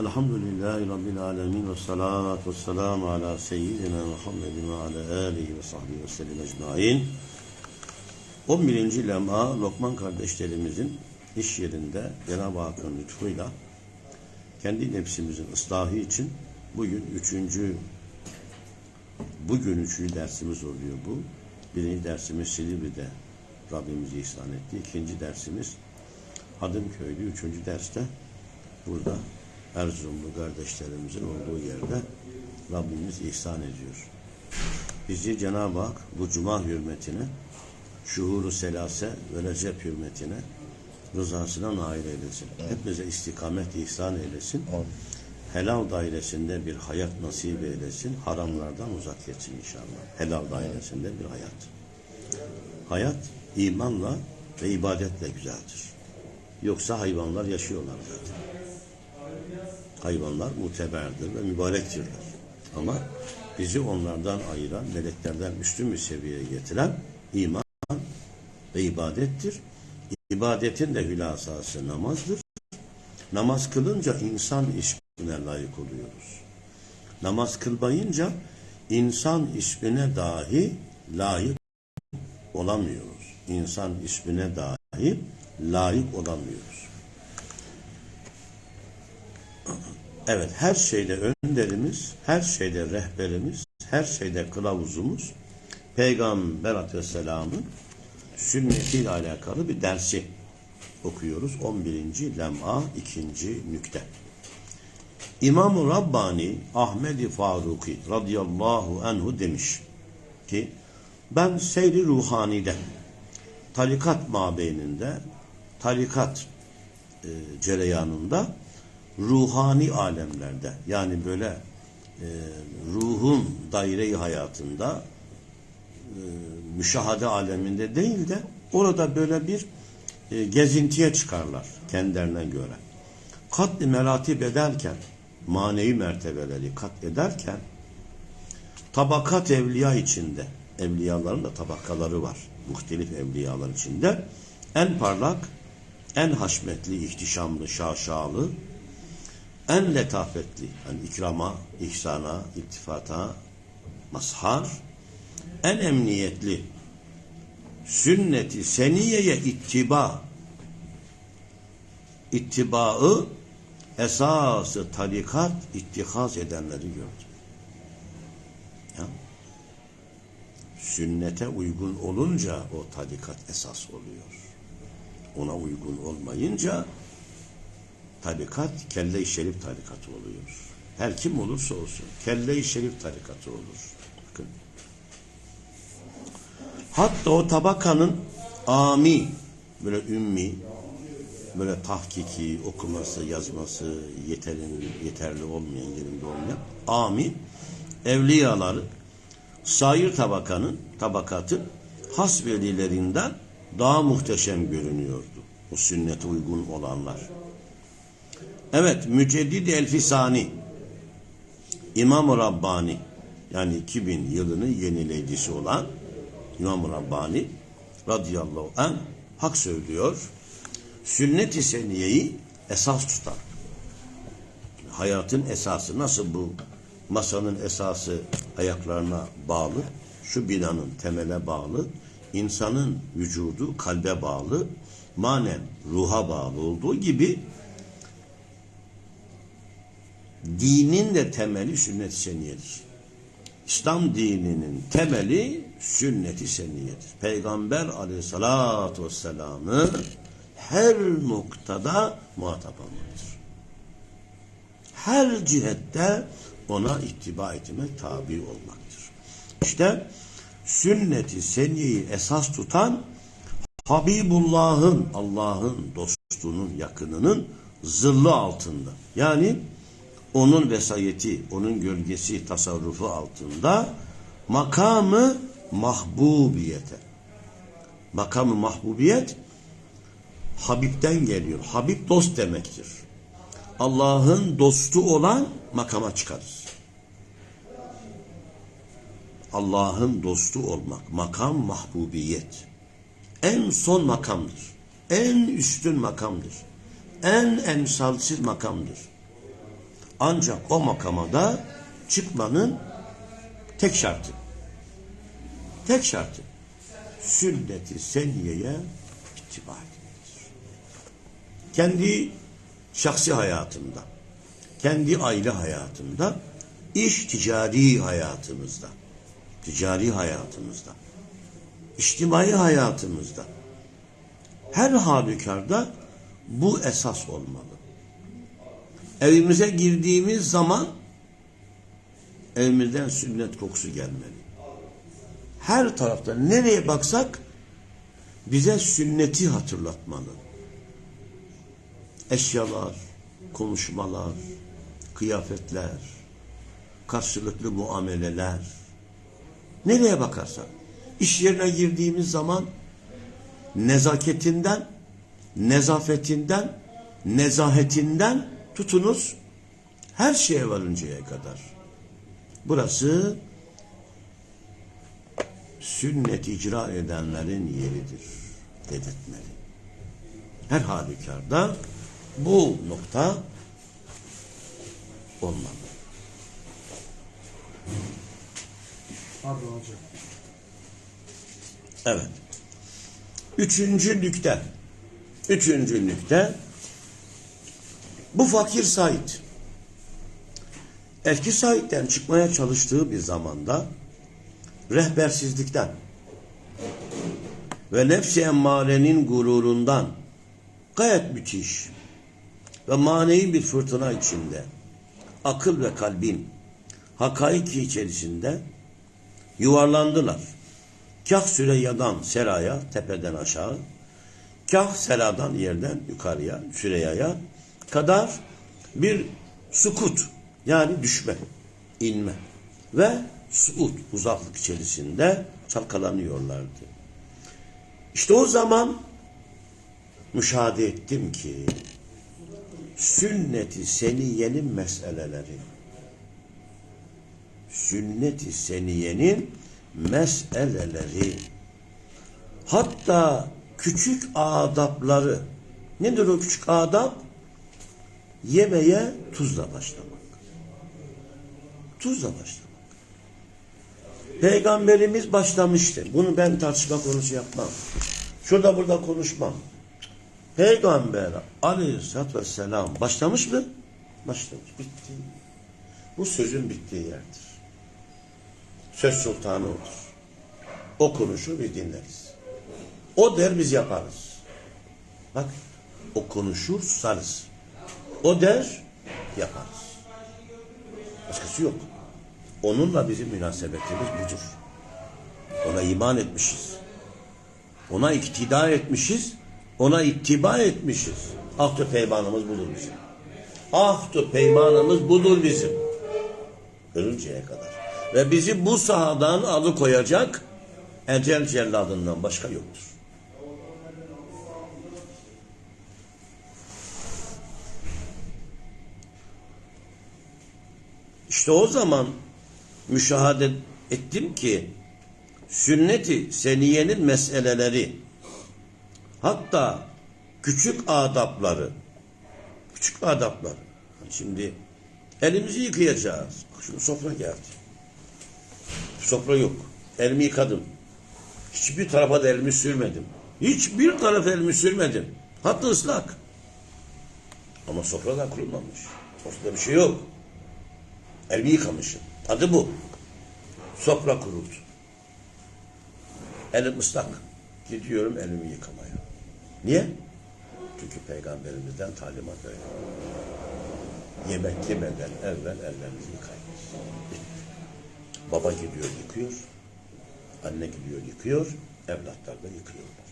Elhamdülillahi Rabbil alemin ve salatu ve selamu ala seyyidina Muhammedin ve ala alihi ve sahbihi ve sellem ecmain. 11. lema Lokman kardeşlerimizin iş yerinde Cenab-ı Hakk'ın lütfuyla kendi nefsimizin ıslahı için bugün üçüncü bugün üçüncü dersimiz oluyor bu. Birinci dersimiz Silivri'de Rabbimiz ihsan etti. İkinci dersimiz Hadımköy'de. Üçüncü derste burada Erzurumlu kardeşlerimizin olduğu yerde Rabbimiz ihsan ediyor. Bizi Cenab-ı Hak bu cuma hürmetine, şuhuru selase ve recep hürmetine rızasına nail eylesin. Hepimize istikamet ihsan eylesin. Helal dairesinde bir hayat nasip eylesin. Haramlardan uzak etsin inşallah. Helal dairesinde bir hayat. Hayat imanla ve ibadetle güzeldir. Yoksa hayvanlar yaşıyorlar zaten. Hayvanlar muteberdir ve mübarektirler. Ama bizi onlardan ayıran, meleklerden üstün bir seviyeye getiren iman ve ibadettir. İbadetin de hülasası namazdır. Namaz kılınca insan ismine layık oluyoruz. Namaz kılmayınca insan ismine dahi layık olamıyoruz. İnsan ismine dahi layık olamıyoruz. Evet, her şeyde önderimiz, her şeyde rehberimiz, her şeyde kılavuzumuz Peygamber Aleyhisselam'ın sünnetiyle alakalı bir dersi okuyoruz. 11. lem'a 2. nükte. İmam-ı Rabbani Ahmed-i Faruki radıyallahu anhu demiş ki ben seyri ruhanide tarikat mabeyninde tarikat e, cereyanında ruhani alemlerde yani böyle e, ruhun daire hayatında e, müşahade aleminde değil de orada böyle bir e, gezintiye çıkarlar kendilerine göre. Katli meratip ederken manevi mertebeleri kat ederken tabakat evliya içinde evliyaların da tabakaları var. Muhtelif evliyalar içinde en parlak, en haşmetli, ihtişamlı, şaşalı, en letafetli, yani ikrama, ihsana, iltifata, mazhar, en emniyetli, sünneti seniyeye ittiba, ittibaı esası tarikat ittihaz edenleri gördüm. Ya. Sünnete uygun olunca o tarikat esas oluyor. Ona uygun olmayınca tarikat kelle-i şerif tarikatı oluyor. Her kim olursa olsun kelle-i şerif tarikatı olur. Bakın. Hatta o tabakanın ami böyle ümmi böyle tahkiki, okuması, yazması yeterli, yeterli olmayan yerinde olmayan ami evliyaları sair tabakanın tabakatın has velilerinden daha muhteşem görünüyordu. O sünnete uygun olanlar. Evet, Müceddid Elfisani İmam-ı Rabbani yani 2000 yılını yenileyicisi olan İmam-ı Rabbani radıyallahu anh hak söylüyor. Sünnet-i seniyeyi esas tutar. Hayatın esası nasıl bu masanın esası ayaklarına bağlı, şu binanın temele bağlı, insanın vücudu kalbe bağlı, manen ruha bağlı olduğu gibi dinin de temeli sünnet-i seniyedir. İslam dininin temeli sünnet-i seniyedir. Peygamber aleyhissalatü vesselam'ı her noktada muhatap almaktır. Her cihette ona ittiba etmek, tabi olmaktır. İşte sünnet-i seniyeyi esas tutan Habibullah'ın, Allah'ın dostunun, yakınının zırlı altında. Yani onun vesayeti, onun gölgesi, tasarrufu altında makamı mahbubiyete. Makamı mahbubiyet Habib'den geliyor. Habib dost demektir. Allah'ın dostu olan makama çıkarız. Allah'ın dostu olmak, makam mahbubiyet. En son makamdır. En üstün makamdır. En emsalsiz makamdır. Ancak o makama da çıkmanın tek şartı. Tek şartı. Sünnet-i seniyeye ittiba etmelidir. Kendi şahsi hayatımda, kendi aile hayatımda, iş ticari hayatımızda, ticari hayatımızda, içtimai hayatımızda, her halükarda bu esas olmalı. Evimize girdiğimiz zaman evimizden sünnet kokusu gelmeli. Her tarafta nereye baksak bize sünneti hatırlatmalı. Eşyalar, konuşmalar, kıyafetler, karşılıklı muameleler. Nereye bakarsak. iş yerine girdiğimiz zaman nezaketinden, nezafetinden, nezahetinden tutunuz her şeye varıncaya kadar. Burası sünnet icra edenlerin yeridir dedirtmeli. Her halükarda bu nokta olmalı. Pardon hocam. Evet. Üçüncü nükte. Üçüncü nükte. Bu fakir Said. Eski Said'den çıkmaya çalıştığı bir zamanda rehbersizlikten ve nefsi emmarenin gururundan gayet müthiş ve manevi bir fırtına içinde akıl ve kalbin hakaiki içerisinde yuvarlandılar. Kah Süreyya'dan Sera'ya, tepeden aşağı, kah Sera'dan yerden yukarıya, Süreyya'ya kadar bir sukut yani düşme, inme ve suud uzaklık içerisinde çalkalanıyorlardı. İşte o zaman müşahede ettim ki sünneti seniyenin meseleleri sünnet-i seniyenin meseleleri hatta küçük adapları nedir o küçük adap? Yemeye tuzla başlamak. Tuzla başlamak. Peygamberimiz başlamıştı. Bunu ben tartışma konusu yapmam. Şurada burada konuşmam. Peygamber aleyhissalatü vesselam başlamış mı? Başlamış. Bitti. Bu sözün bittiği yerdir. Söz sultanı odur. O konuşur biz dinleriz. O der biz yaparız. Bak o konuşur susarız. O der yaparız. Başkası yok. Onunla bizim münasebetimiz budur. Ona iman etmişiz. Ona iktida etmişiz. Ona ittiba etmişiz. Ahd-ı peymanımız budur bizim. Ahd-ı peymanımız budur bizim. Ölünceye kadar. Ve bizi bu sahadan alıkoyacak ecel celladından başka yoktur. İşte o zaman müşahede ettim ki sünneti seniyenin meseleleri hatta küçük adapları küçük adapları şimdi elimizi yıkayacağız. Bak şimdi sofra geldi. Sofra yok. Elimi yıkadım. Hiçbir tarafa da elimi sürmedim. Hiçbir tarafa elimi sürmedim. Hatta ıslak. Ama sofra da kurulmamış. Ortada bir şey yok. Elimi yıkamışım. Adı bu. Sofra kuruldu. Elim ıslak. Gidiyorum elimi yıkamaya. Niye? Çünkü peygamberimizden talimat öyle. Yemek yemeden evvel ellerinizi yıkayınız. Bitti. Baba gidiyor yıkıyor. Anne gidiyor yıkıyor. Evlatlar da yıkıyorlar.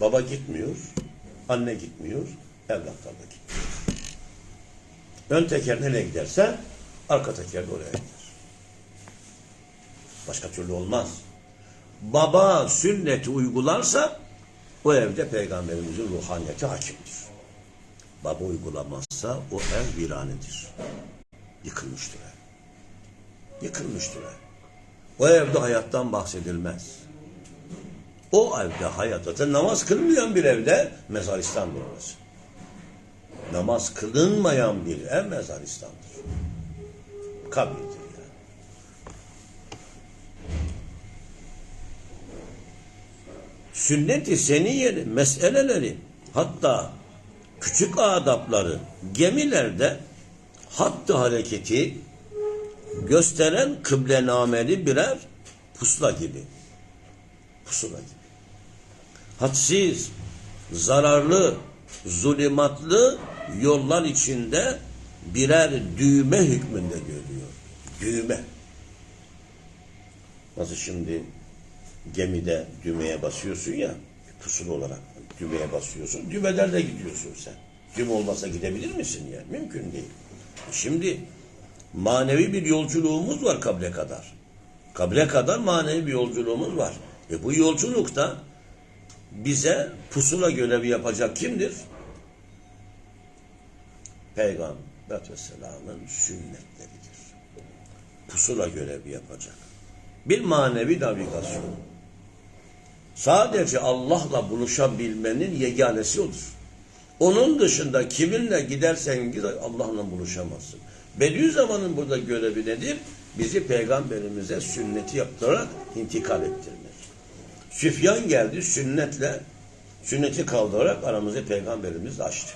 Baba gitmiyor. Anne gitmiyor. Evlatlar da gitmiyor. Ön teker nereye giderse arka teker de oraya gider. Başka türlü olmaz. Baba sünneti uygularsa o evde peygamberimizin ruhaniyeti hakimdir. Baba uygulamazsa o ev viranedir. Yıkılmıştır ev. Yıkılmıştır ev. O evde hayattan bahsedilmez. O evde hayat zaten namaz kılmayan bir evde mezaristan orası. namaz kılınmayan bir ev mezaristandır. Kabirdir yani. Sünnet-i seniyenin meseleleri hatta küçük adapları gemilerde hattı hareketi gösteren kıblenameli birer pusula gibi. Pusula gibi. Hadsiz, zararlı, zulümatlı yollar içinde birer düğme hükmünde görüyor. Düğme. Nasıl şimdi gemide düğmeye basıyorsun ya pusula olarak düğmeye basıyorsun. Düğmelerle gidiyorsun sen. Düğme olmasa gidebilir misin yani? Mümkün değil. Şimdi manevi bir yolculuğumuz var kabre kadar. Kabre kadar manevi bir yolculuğumuz var. E bu yolculukta bize pusula görevi yapacak kimdir? Peygamber Aleyhisselam'ın sünnetleridir. Pusula görevi yapacak. Bir manevi navigasyon. Sadece Allah'la buluşabilmenin yeganesi odur. Onun dışında kiminle gidersen git Allah'la buluşamazsın. Bediüzzaman'ın burada görevi nedir? Bizi peygamberimize sünneti yaptırarak intikal ettirmek. Süfyan geldi sünnetle sünneti kaldırarak aramızı peygamberimiz açtı.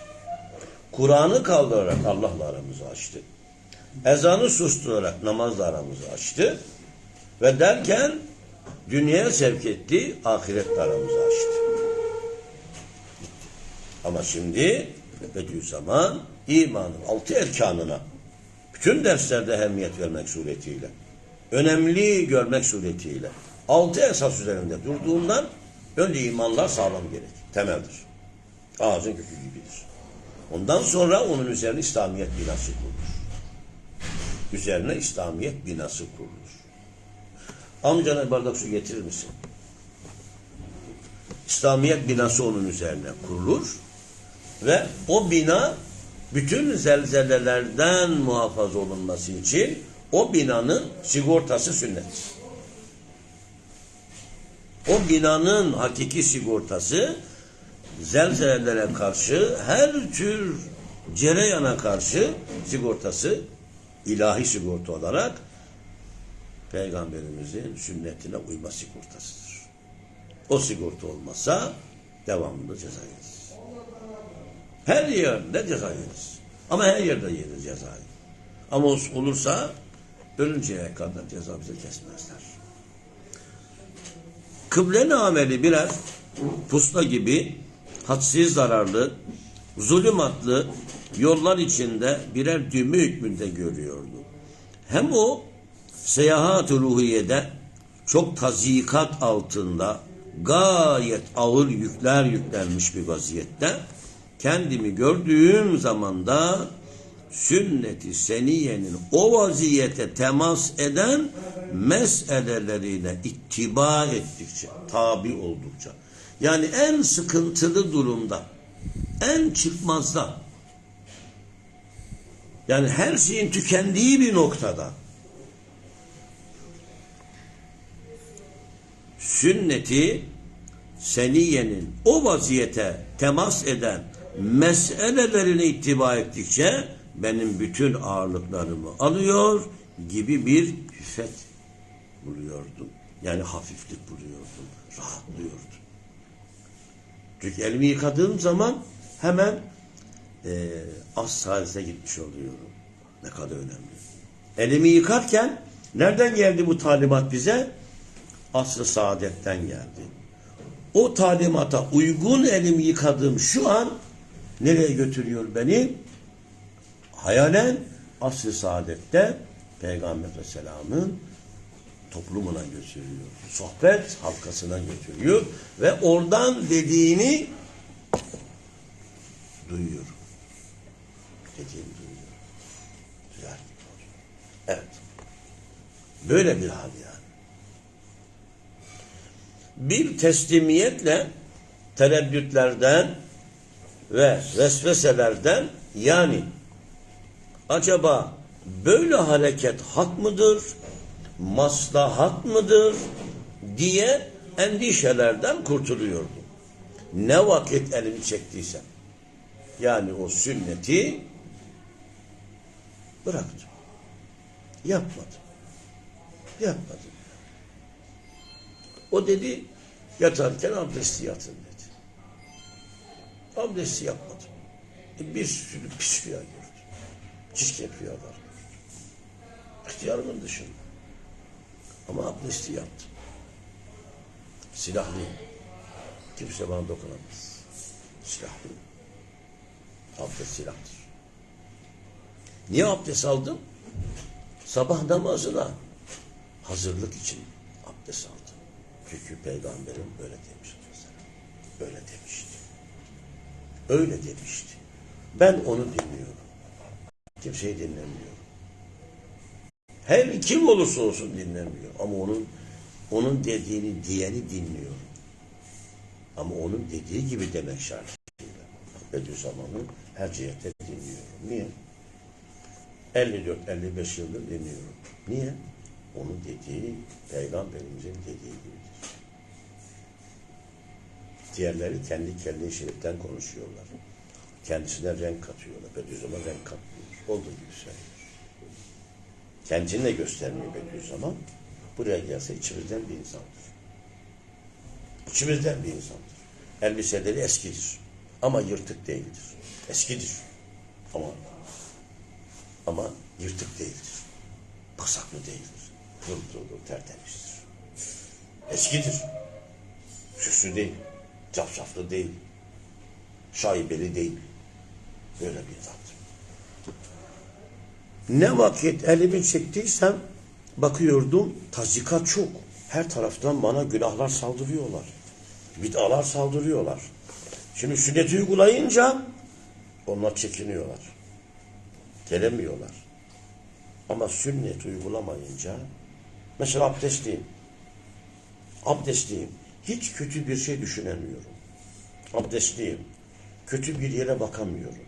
Kur'an'ı kaldırarak Allah'la aramızı açtı. Ezanı susturarak namazla aramızı açtı. Ve derken dünyaya sevk etti, ahiretle aramızı açtı. Ama şimdi Bediüzzaman imanın altı erkanına bütün derslerde ehemmiyet vermek suretiyle, önemli görmek suretiyle, altı esas üzerinde durduğundan önce imanlar sağlam gerek. Temeldir. Ağacın kökü gibidir. Ondan sonra onun üzerine İslamiyet binası kurulur. Üzerine İslamiyet binası kurulur. Amcana bardak su getirir misin? İslamiyet binası onun üzerine kurulur ve o bina bütün zelzelelerden muhafaza olunması için o binanın sigortası sünnet. O binanın hakiki sigortası zelzelelere karşı her tür cereyana karşı sigortası ilahi sigorta olarak Peygamberimizin sünnetine uyma sigortasıdır. O sigorta olmasa devamlı ceza yeriz. Her yerde ceza yeriz. Ama her yerde yeriz cezayı. Ama olursa ölünceye kadar ceza bizi kesmezler. Kıble ameli birer pusla gibi hadsiz zararlı, zulümatlı yollar içinde birer düğme hükmünde görüyordu. Hem o seyahat-ı ruhiyede çok tazikat altında gayet ağır yükler yüklenmiş bir vaziyette kendimi gördüğüm zamanda sünneti seniyenin o vaziyete temas eden meselelerine ittiba ettikçe, tabi oldukça yani en sıkıntılı durumda, en çıkmazda yani her şeyin tükendiği bir noktada sünneti seniyenin o vaziyete temas eden meselelerine ittiba ettikçe benim bütün ağırlıklarımı alıyor gibi bir hüfet buluyordum. Yani hafiflik buluyordum. Rahatlıyordum. Çünkü elimi yıkadığım zaman hemen e, az salise gitmiş oluyorum. Ne kadar önemli. Elimi yıkarken nereden geldi bu talimat bize? Asr-ı saadetten geldi. O talimata uygun elimi yıkadığım şu an nereye götürüyor beni? Hayalen asr-ı saadette Peygamber Aleyhisselam'ın toplumuna götürüyor. Sohbet halkasına götürüyor ve oradan dediğini duyuyor. Dediğini duyuyor. Güzel gibi oluyor. Evet. Böyle bir hal yani. Bir teslimiyetle tereddütlerden ve vesveselerden yani acaba böyle hareket hak mıdır, maslahat mıdır diye endişelerden kurtuluyordum. Ne vakit elimi çektiysem. Yani o sünneti bıraktım. Yapmadım. Yapmadım. O dedi yatarken abdesti yatın dedi. Abdesti yapmadım. E, bir sürü pis rüya gördüm. Çirkef rüyalar gördüm. İhtiyarımın dışında. Ama abdesti yaptım. Silahlıyım. Kimse bana dokunamaz. Silahlıyım. Abdest silahtır. Niye abdest aldım? Sabah namazına hazırlık için abdest aldım. Çünkü peygamberim öyle demişti. Öyle demişti. Öyle demişti. Ben onu dinliyorum. Kimseyi dinlemiyorum. Her kim olursa olsun dinlemiyor. Ama onun onun dediğini diyeni dinliyorum. Ama onun dediği gibi demek şartıyla. Bediüzzaman'ı her cihette dinliyorum. Niye? 54-55 yıldır dinliyorum. Niye? Onun dediği peygamberimizin dediği gibidir. Diğerleri kendi kendi şeriften konuşuyorlar. Kendisine renk katıyorlar. Bediüzzaman renk katmıyor. Olduğu gibi söylüyor. Kendini de göstermiyor Bediüzzaman. Buraya gelse içimizden bir insandır. İçimizden bir insandır. Elbiseleri eskidir. Ama yırtık değildir. Eskidir. Ama ama yırtık değildir. Pasaklı değildir. Pırıl tertemizdir. Eskidir. Süslü değil. Cafcaflı değil. Şaibeli değil. Böyle bir zattır. Ne vakit elimi çektiysem bakıyordum tazikat çok. Her taraftan bana günahlar saldırıyorlar. Bid'alar saldırıyorlar. Şimdi sünneti uygulayınca onlar çekiniyorlar. Gelemiyorlar. Ama sünnet uygulamayınca mesela abdestliyim. Abdestliyim. Hiç kötü bir şey düşünemiyorum. Abdestliyim. Kötü bir yere bakamıyorum.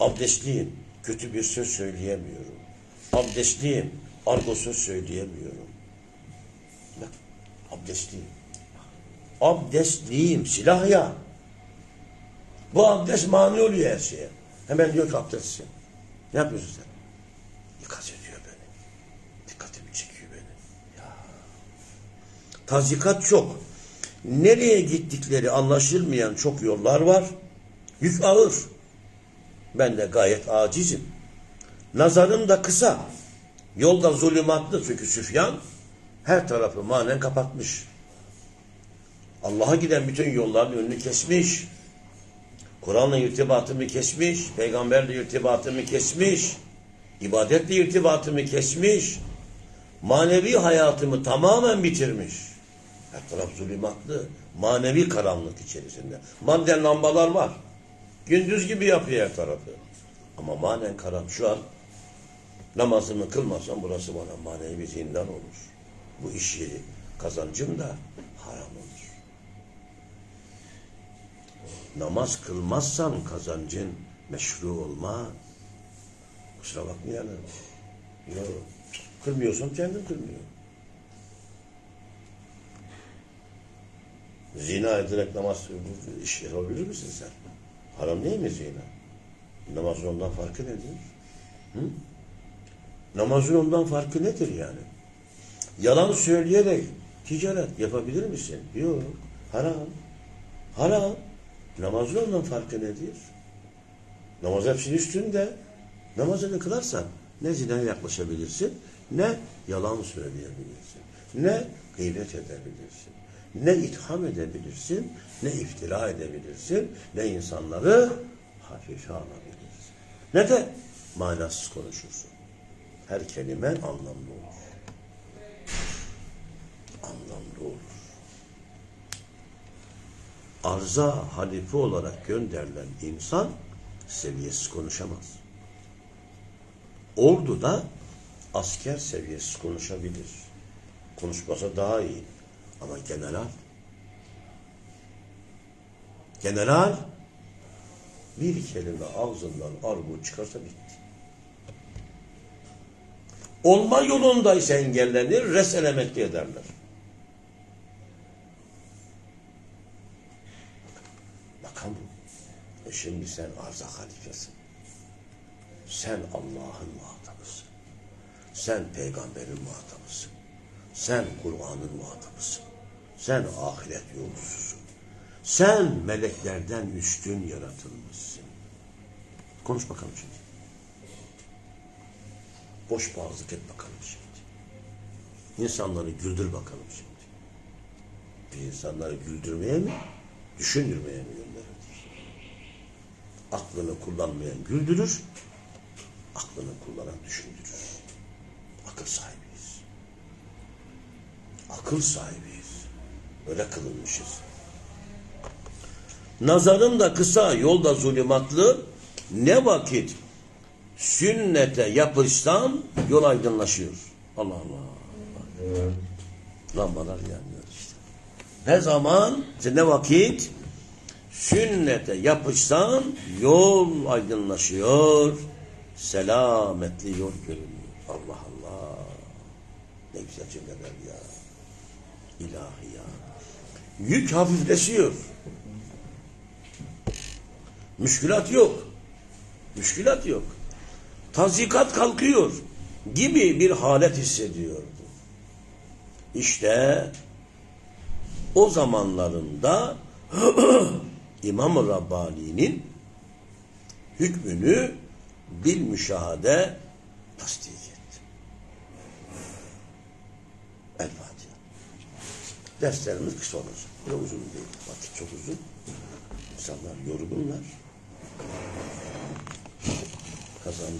Abdestliyim. Kötü bir söz söyleyemiyorum. Abdestliyim. Argo söz söyleyemiyorum. Bak, abdestliyim. Abdestliyim. Silah ya. Bu abdest mani oluyor her şeye. Hemen diyor ki abdestsin. Ne yapıyorsun sen? İkaz ediyor beni. Dikkatimi çekiyor beni. Ya. Tazikat çok. Nereye gittikleri anlaşılmayan çok yollar var. Yük ağır. Ben de gayet acizim. Nazarım da kısa. Yolda zulümatlı çünkü Süfyan her tarafı manen kapatmış. Allah'a giden bütün yolların önünü kesmiş. Kur'an'la irtibatımı kesmiş. Peygamberle irtibatımı kesmiş. ibadetle irtibatımı kesmiş. Manevi hayatımı tamamen bitirmiş. Her taraf zulümatlı. Manevi karanlık içerisinde. Madden lambalar var. Gündüz gibi yapıyor her. Ama manen karan şu an namazımı kılmasam burası bana manevi zindan olur. Bu iş yeri kazancım da haram olur. Namaz kılmazsan kazancın meşru olma. Kusura bakmayalım. Yok. Kılmıyorsam kendim kılmıyor. Zina ederek namaz iş yapabilir misin sen? Haram değil mi zina? Namazın ondan farkı nedir? Hı? Namazın ondan farkı nedir yani? Yalan söyleyerek ticaret yapabilir misin? Yok. Haram. Haram. Namazın ondan farkı nedir? Namaz hepsinin üstünde. Namazını kılarsan ne zinaya yaklaşabilirsin, ne yalan söyleyebilirsin, ne gıybet edebilirsin, ne itham edebilirsin, ne iftira edebilirsin, ne insanları hafife alabilirsin. Ne de manasız konuşursun. Her kelime anlamlı olur. Anlamlı olur. Arza halife olarak gönderilen insan seviyesiz konuşamaz. Orduda asker seviyesiz konuşabilir. Konuşmasa daha iyi. Ama general general bir kelime ağzından argo çıkarsa bitti. Olma yolundaysa engellenir, res emekli ederler. Bakan bu. şimdi sen arza halifesin. Sen Allah'ın muhatabısın. Sen peygamberin muhatabısın. Sen Kur'an'ın muhatabısın. Sen ahiret yolcususun. Sen meleklerden üstün yaratılmışsın. Konuş bakalım şimdi. Boş boğazlık et bakalım şimdi. İnsanları güldür bakalım şimdi. Bir insanları güldürmeye mi, düşündürmeye mi gönderildik? Aklını kullanmayan güldürür, aklını kullanan düşündürür. Akıl sahibiyiz. Akıl sahibiyiz. Öyle kılınmışız. Nazarın da kısa, yolda zulümatlı, ne vakit sünnete yapışsam yol aydınlaşıyor. Allah Allah. Lambalar yanıyor işte. Ne zaman, işte ne vakit sünnete yapışsan yol aydınlaşıyor. Selametli yol görünüyor. Allah Allah. Ne güzel cümleler ya. İlahi ya. Yük hafifleşiyor. Müşkülat yok. Müşkülat yok. Tazikat kalkıyor gibi bir halet hissediyordu. İşte o zamanlarında İmam-ı Rabbani'nin hükmünü bil müşahade tasdik etti. El Fatiha. Derslerimiz kısa olacak. Böyle uzun değil. Vakit çok uzun. İnsanlar yorgunlar. Kazan